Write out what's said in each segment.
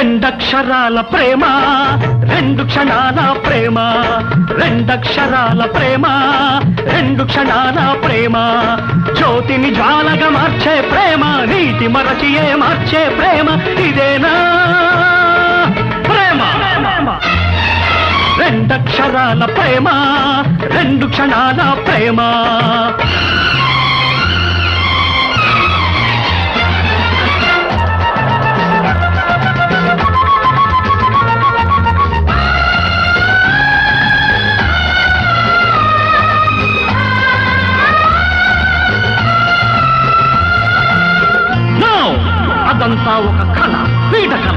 రెండక్షరాల ప్రేమ రెండు క్షణాల ప్రేమ రెండక్షరాల ప్రేమ రెండు క్షణాల ప్రేమ. జ్యోతిని జ్వాలగా మార్చే ప్రేమ నీటి మరచియే మార్చే ప్రేమ ఇదేనా? ప్రేమ. రెండక్షరాల ప్రేమ రెండు క్షణాల ప్రేమ. అదంతా ఒక కళ పీడ కళ.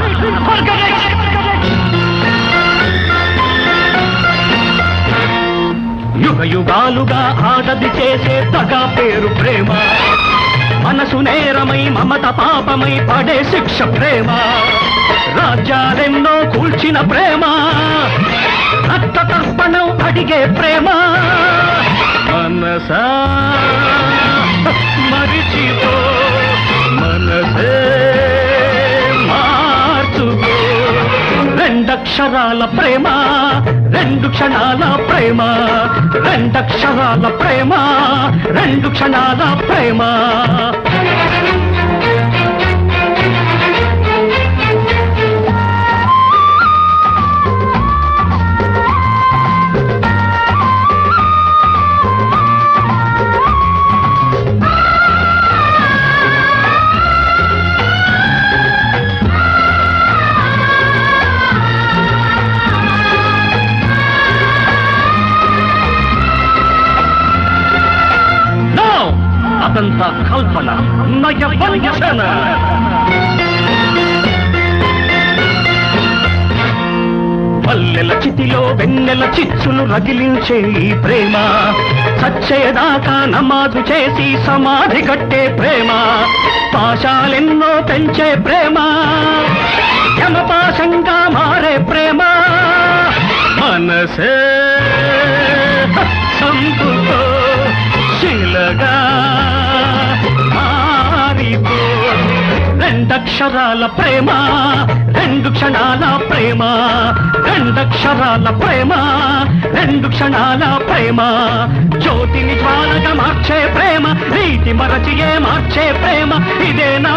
యుగ యుగాలుగా ఆడది చేసే తగ పేరు ప్రేమ. మనసు నేరమై మమత పాపమై పడే శిక్ష ప్రేమ. రాజ్యాలెన్నో కూల్చిన ప్రేమ. రక్త తర్పణం అడిగే ప్రేమ. మనసా మరిచిపో రెండక్షరాల ప్రేమ రెండు క్షణాల ప్రేమ రెండక్షరాల ప్రేమ రెండు క్షణాల ప్రేమ. అదంతా కల్పన నయ పల్లెల చితిలో వెన్నెల చిచ్చులు రగిలించే ఈ ప్రేమ సచ్చేదాకా నమాజు చేసి సమాధి కట్టే ప్రేమ పాశాలెన్నో పెంచే ప్రేమ యమపాశంగా మారే ప్రేమ. మనసే రెండక్షరాల ప్రేమ రెండు క్షణాల ప్రేమ రెండక్షరాల ప్రేమ రెండు క్షణాల ప్రేమ. జ్యోతిని జ్వాలగా మార్చే ప్రేమ నీటి మరచియే మార్చే ప్రేమ ఇదేనా